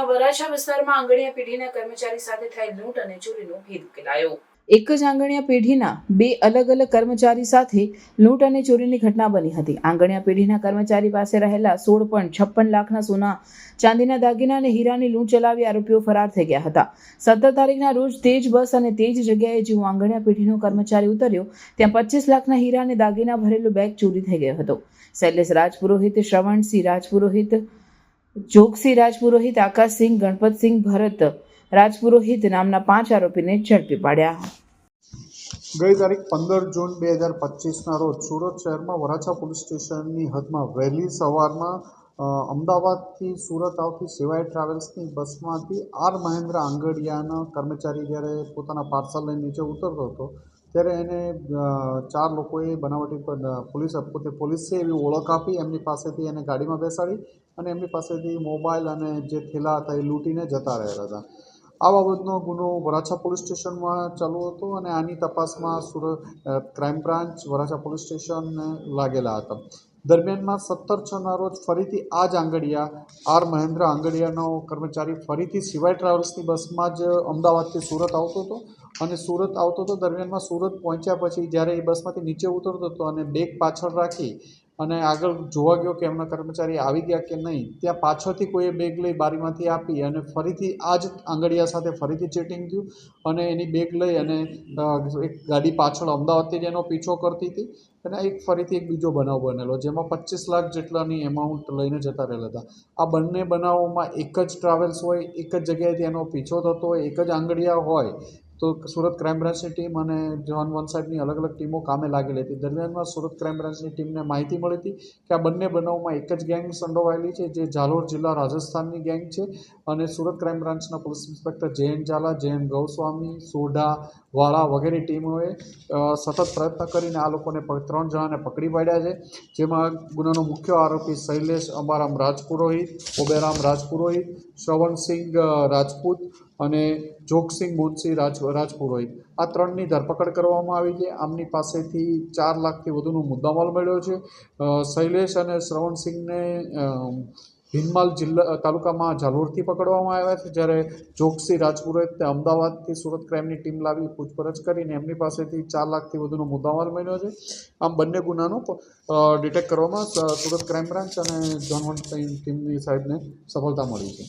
સુરતના વરાછા વિસ્તારમાં આંગણીયા પેઢીના કર્મચારી સાથે થયેલ લૂંટ અને ચોરીનો ભેદ ઉકેલાયો. એક જ આંગણિયા પેઢીના બે અલગ અલગ કર્મચારી સાથે લૂંટ અને ચોરીની ઘટના બની હતી. આંગણિયા પેઢીના કર્મચારી પાસે રહેલા સોળ પોઈન્ટ છપ્પન લાખના સોના, ચાંદીના દાગીના અને હીરાની લૂંટ ચલાવી આરોપીઓ ફરાર થઈ ગયા હતા. સત્તર તારીખના રોજ તેજ બસ અને તેજ જગ્યાએ જેવું આંગણિયા પેઢીનો કર્મચારી ઉતર્યો, ત્યાં પચીસ લાખના હીરા અને દાગીના ભરેલું બેગ ચોરી થઈ ગયો હતો. શૈલેષ રાજપુરોહિત, શ્રવણસિંહ રાજપુરોહિત જોગસિંહ રાજપુરોહિત આકાશસિંહ, ગણપતસિંહ ભરત રાજપુરોહિત નામના પાંચ આરોપીને ઝડપી પાડ્યા. ગઈ તારીખ પંદર જૂન બે હજાર પચીસના રોજ સુરત શહેરમાં વરાછા પોલીસ સ્ટેશનની હદમાં વહેલી સવારમાં અમદાવાદથી સુરત આવતી સિવાય ટ્રાવેલ્સની બસમાંથી આર મહેન્દ્ર આંગડિયાના કર્મચારી જ્યારે પોતાના પાર્સલ લઈને નીચે ઉતરતો હતો ત્યારે એને ચાર લોકોએ બનાવટી પર પોલીસ, પોતે પોલીસ એવી ઓળખ આપી, એમની પાસેથી એને ગાડીમાં બેસાડી અને એમની પાસેથી મોબાઈલ અને જે થેલા હતા એ લૂંટીને જતા રહેલા હતા. આ બાબતનો ગુનો વરાછા પોલીસ સ્ટેશનમાં ચાલુ હતો અને આની તપાસમાં Surat crime branch Varachha police સ્ટેશનને લાગેલા હતા. દરમિયાનમાં સત્તર છના રોજ ફરીથી આ જ આંગડિયા આર મહેન્દ્ર આંગડિયાનો કર્મચારી ફરીથી સિવાય ટ્રાવેલ્સની બસમાં જ અમદાવાદથી સુરત આવતો હતો અને સુરત આવતો હતો દરમિયાનમાં સુરત પહોંચ્યા પછી જ્યારે એ બસમાંથી નીચે ઉતરતો હતો અને બેગ પાછળ રાખી અને આગળ જોવા ગયો કે એમના કર્મચારી આવી ગયા કે નહીં, ત્યાં પાછળથી કોઈએ બેગ લઈ બારીમાંથી આપી અને ફરીથી આ જ આંગળિયા સાથે ફરીથી ચેટિંગ થયું અને એની બેગ લઈ અને એક ગાડી પાછળ અમદાવાદથી જ એનો પીછો કરતી હતી અને એક ફરીથી એક બીજો બનાવ બનેલો, જેમાં પચીસ લાખ જેટલાની એમાઉન્ટ લઈને જતા રહેલા હતા. આ બંને બનાવોમાં એક જ ટ્રાવેલ્સ હોય, એક જ જગ્યાએથી એનો પીછો થતો હોય, એક જ આંગળિયા હોય તો સુરત ક્રાઇમ બ્રાન્ચની ટીમ અને જોન વન સાહેબની અલગ અલગ ટીમો કામે લાગેલી હતી. દરમિયાનમાં સુરત ક્રાઇમ બ્રાન્ચની ટીમને માહિતી મળી હતી કે આ બંને બનાવમાં એક જ ગેંગ સંડોવાયેલી છે, જે ઝાલોર જિલ્લા રાજસ્થાનની ગેંગ છે અને સુરત ક્રાઇમ બ્રાન્ચના પોલીસ ઇન્સ્પેક્ટર જયંત ઝાલા, જયંત ગૌસ્વામી, સોઢા, વાળા વગેરે ટીમોએ સતત પ્રયત્ન કરીને આ લોકોને ત્રણ જણાને પકડી પાડ્યા છે. જેમાં ગુનાનો મુખ્ય આરોપી શૈલેષ અંબારામ રાજપુરોહિત, ઓબેરામ રાજપુરોહિત, શ્રવણસિંહ રાજપૂત અને જોગસિંહ મોહનસિંહ રાજ, રાજપુરોહિત. આ ત્રણની ધરપકડ કરવામાં આવી છે. આમની પાસેથી ચાર લાખથી વધુનો મુદ્દામાલ મળ્યો છે. શૈલેષ અને શ્રવણસિંહને ભીનમાલ જિલ્લા તાલુકામાં ઝાલોરથી પકડવામાં આવ્યા છે. જ્યારે જોગસિંહ રાજપુરોહિતને અમદાવાદથી સુરત ક્રાઇમની ટીમ લાવી પૂછપરછ કરીને એમની પાસેથી ચાર લાખથી વધુનો મુદ્દામાલ મળ્યો છે. આમ બંને ગુનાનો ડિટેક્ટ કરવામાં સુરત ક્રાઇમ બ્રાન્ચ અને જોન વન ટીમની સાહેબને સફળતા મળી છે.